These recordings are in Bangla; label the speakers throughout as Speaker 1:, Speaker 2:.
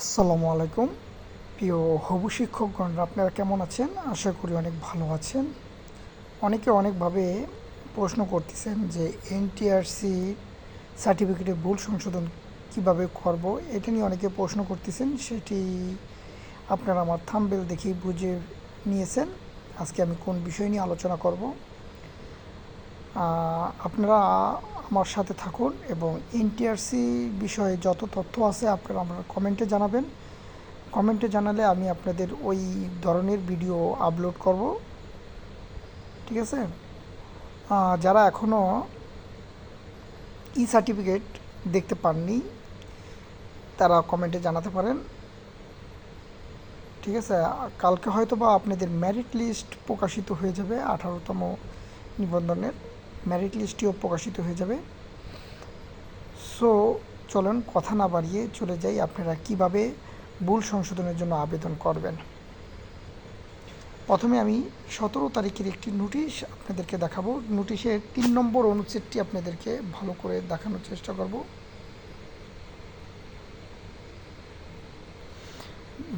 Speaker 1: আসসালামু আলাইকুম। প্রিয় হবু শিক্ষকগণরা, আপনারা কেমন আছেন? আশা করি অনেক ভালো আছেন। অনেকে অনেকভাবে প্রশ্ন করতেছেন যে, এনটিআরসি সার্টিফিকেটে ভুল সংশোধন কীভাবে করব? এটা নিয়ে অনেকে প্রশ্ন করতেছেন। সেটি আপনারা আমার থাম্বেল দেখেই বুঝে নিয়েছেন। আজকে আমি কোন বিষয় নিয়ে আলোচনা করব? আপনারা আমার সাথে থাকুন এবং এনটিআরসি বিষয়ে যত তথ্য আছে আপনারা আমার কমেন্টে জানাবেন। কমেন্টে জানালে আমি আপনাদের ওই ধরনের ভিডিও আপলোড করব। ঠিক আছে? যারা এখনও ই সার্টিফিকেট দেখতে পাননি, তারা কমেন্টে জানাতে পারেন। ঠিক আছে? কালকে হয়তো বা আপনাদের মেরিট লিস্ট প্রকাশিত হয়ে যাবে আঠারোতম নিবন্ধনের। মেরিট লিস্টটিও প্রকাশিত হয়ে যাবে। সো চলুন কথা না বাড়িয়ে চলে যাই আপনারা কীভাবে ভুল সংশোধনের জন্য আবেদন করবেন। প্রথমে আমি সতেরো তারিখের একটি নোটিশ আপনাদেরকে দেখাবো। নোটিশের তিন নম্বর অনুচ্ছেদটি আপনাদেরকে ভালো করে দেখানোর চেষ্টা করব।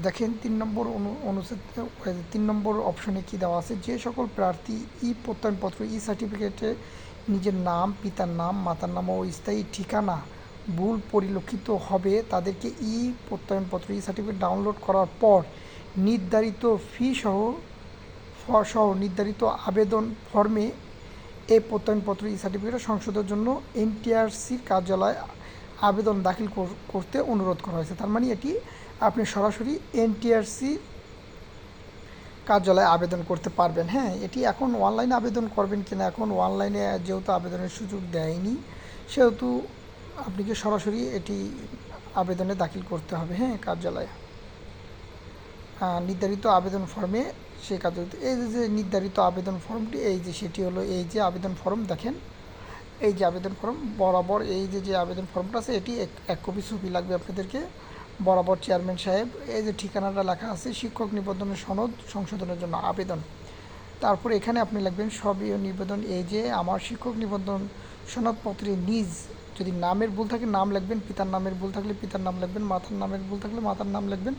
Speaker 1: দেখেন, তিন নম্বর অনু, অনুচ্ছেদ তিন নম্বর অপশনে কি দেওয়া আছে? যে সকল প্রার্থী ই প্রত্যয়নপত্র, ই সার্টিফিকেটে নিজের নাম, পিতার নাম, মাতার নাম ও স্থায়ী ঠিকানা ভুল পরিলক্ষিত হবে, তাদেরকে ই প্রত্যয়নপত্র, ই সার্টিফিকেট ডাউনলোড করার পর নির্ধারিত ফি সহ সহ নির্ধারিত আবেদন ফর্মে এই প্রত্যয়নপত্র, ই সার্টিফিকেট সংশোধনের জন্য এনটিআরসির কার্যালয়ে আবেদন দাখিল করতে অনুরোধ করা হয়েছে। তার মানে এটি আপনি সরাসরি এনটিআরসি কার্যালয়ে আবেদন করতে পারবেন। হ্যাঁ এটি এখন অনলাইনে আবেদন করবেন কিনা, এখন অনলাইনে যেহেতু আবেদনের সুযোগ দেয়নি, সেহেতু আপনাকে সরাসরি এটি আবেদনে দাখিল করতে হবে। হ্যাঁ কার্যালয়ে। নির্ধারিত আবেদন ফর্মে সে কাজ এই যে নির্ধারিত আবেদন ফর্মটি এই যে, সেটি হলো এই যে আবেদন ফর্ম দেখেন। এই যে আবেদন ফর্ম বরাবর এই যে যে আবেদন ফর্মটা আছে, এটি এক কপি ছবি লাগবে আপনাদেরকে। বরাবর চেয়ারম্যান সাহেব, এই যে ঠিকানাটা লেখা আছে, শিক্ষক নিবন্ধনের সনদ সংশোধনের জন্য আবেদন। তারপর এখানে আপনি লিখবেন, সবই নিবেদন, এই যে আমার শিক্ষক নিবন্ধন সনদপত্রে নিজ যদি নামের ভুল থাকে, নাম লিখবেন, পিতার নামের ভুল থাকলে পিতার নাম লিখবেন, মাতার নামের ভুল থাকলে মাতার নাম লিখবেন,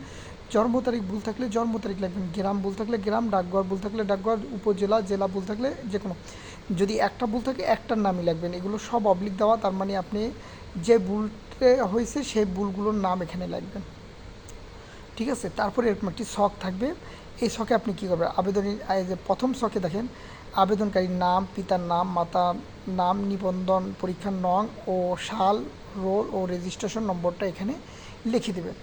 Speaker 1: জন্ম তারিখ ভুল থাকলে জন্ম তারিখ লিখবেন, গ্রাম ভুল থাকলে গ্রাম, ডাকঘর ভুল থাকলে ডাকঘর, উপজেলা, জেলা ভুল থাকলে যে কোনো যদি একটা ভুল থাকে, একটার নামই লিখবেন, এগুলো সব অবলিক দেওয়া, তার মানে আপনি যে ভুলটা হয়েছে, সেই ভুলগুলোর নাম এখানে লিখবেন। ঠিক আছে? তারপরে এরকম একটি শখ থাকবে। এই শখে আপনি কী করবেন? আবেদন, এই যে প্রথম শখে দেখেন, আবেদনকারীর নাম, পিতার নাম মাতা নাম, নিবন্ধন, পরীক্ষার নং ও সাল, রোল ও রেজিস্ট্রেশন নম্বরটা এখানে লিখে দেবেন।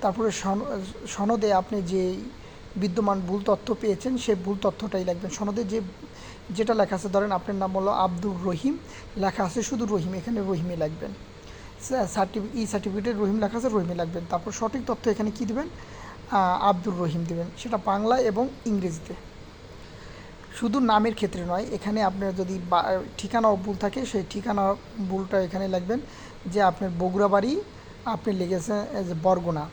Speaker 1: তারপরে সন- সনদে আপনি যে বিদ্যমান ভুল তথ্য পেয়েছেন সেই ভুল তথ্যটাই লিখবেন। সনদে যে, যেটা লেখা আছে, ধরেন আপনার নাম হলো আব্দুর রহিম, লেখা আছে শুধু রহিম, এখানে রহিমে লিখবেন। সার্টিফিক ই সার্টিফিকেটে রহিম লেখা আছে, রহিমে লাগবেন তারপর সঠিক তথ্য এখানে কি দেবেন? আব্দুর রহিম দেবেন। সেটা বাংলা এবং ইংরেজিতে। শুধু নামের ক্ষেত্রে নয়, এখানে আপনার যদি ঠিকানাও ভুল থাকে, সেই ঠিকানা ভুলটা এখানে লিখবেন যে আপনার বগুড়া বাড়ি, আপনি লিখেছেন যে বরগুনা।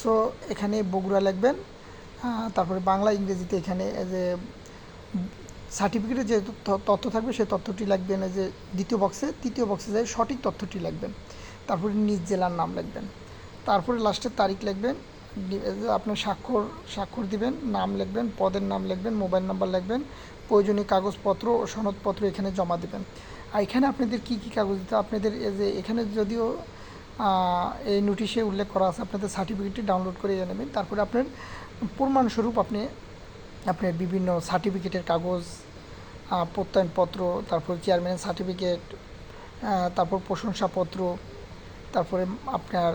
Speaker 1: সো এখানে বগুড়া লিখবেন তারপরে বাংলা, ইংরেজিতে এখানে যে সার্টিফিকেটে যে তথ্য- থাকবে, সেই তথ্যটি লিখবেন এই যে দ্বিতীয় বক্সে তৃতীয় বক্সে যায় সঠিক তথ্যটি লিখবেন তারপরে নিজ জেলার নাম লিখবেন তারপরে লাস্টে তারিখ লিখবেন আপনার স্বাক্ষর স্বাক্ষর দিবেন, নাম লিখবেন পদের নাম লিখবেন মোবাইল নাম্বার লিখবেন প্রয়োজনীয় কাগজপত্র ও সনদপত্র এখানে জমা দেবেন। আর এখানে আপনাদের কি কি কাগজ দিতে আপনাদের যে এখানে যদিও এই নোটিশে উল্লেখ করা আছে, আপনাদের সার্টিফিকেটটি ডাউনলোড করে নিয়ে নেবেন। তারপরে আপনার প্রমাণস্বরূপ আপনি আপনার বিভিন্ন সার্টিফিকেটের কাগজ প্রত্যয়নপত্র, তারপর চেয়ারম্যানের সার্টিফিকেট তারপর প্রশংসাপত্র, তারপরে আপনার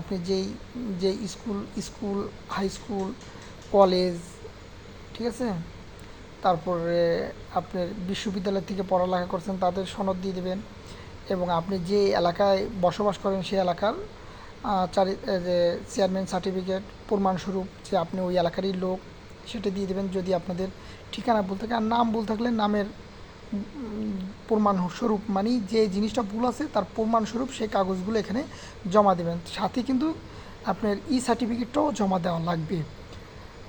Speaker 1: আপনি যেই যে school school high school college ঠিক আছে? তারপরে আপনার বিশ্ববিদ্যালয় থেকে পড়ালেখা করছেন, তাদের সনদ দিয়ে দেবেন এবং আপনি যে এলাকায় বসবাস করেন সেই এলাকার চারি যে চেয়ারম্যান সার্টিফিকেট প্রমাণস্বরূপ যে আপনি ওই এলাকারই লোক সেটা দিয়ে দেবেন যদি আপনাদের ঠিকানা ভুল থাকে। আর নাম ভুল থাকলে নামের উম, প্রমাণস্বরূপ মানে যে জিনিসটা ভুল আছে তার প্রমাণস্বরূপ সেই কাগজগুলো এখানে জমা দেবেন। সাথে কিন্তু আপনার ই সার্টিফিকেটটাও জমা দেওয়া লাগবে।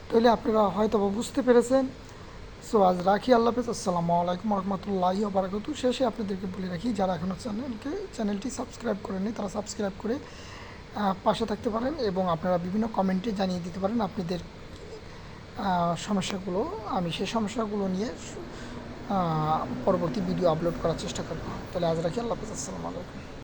Speaker 1: তাহলে আপনারা হয়তো বুঝতে পেরেছেন। সো আজ রাখি। আল্লাহ হাফেজ। আসসালামু আলাইকুম রহমতুল্লাহি বারাকাতু শেষে আপনাদেরকে বলে রাখি যারা এখনও চ্যানেলকে চ্যানেলটি সাবস্ক্রাইব করেনি তারা সাবস্ক্রাইব করে পাশে থাকতে পারেন এবং আপনারা বিভিন্ন কমেন্টে জানিয়ে দিতে পারেন আপনাদের সমস্যাগুলো, আমি সেই সমস্যাগুলো নিয়ে পরবর্তী ভিডিও আপলোড করার চেষ্টা করব। তাহলে আজ রাখি, আল্লাহ হাফিজ, আসসালামু আলাইকুম।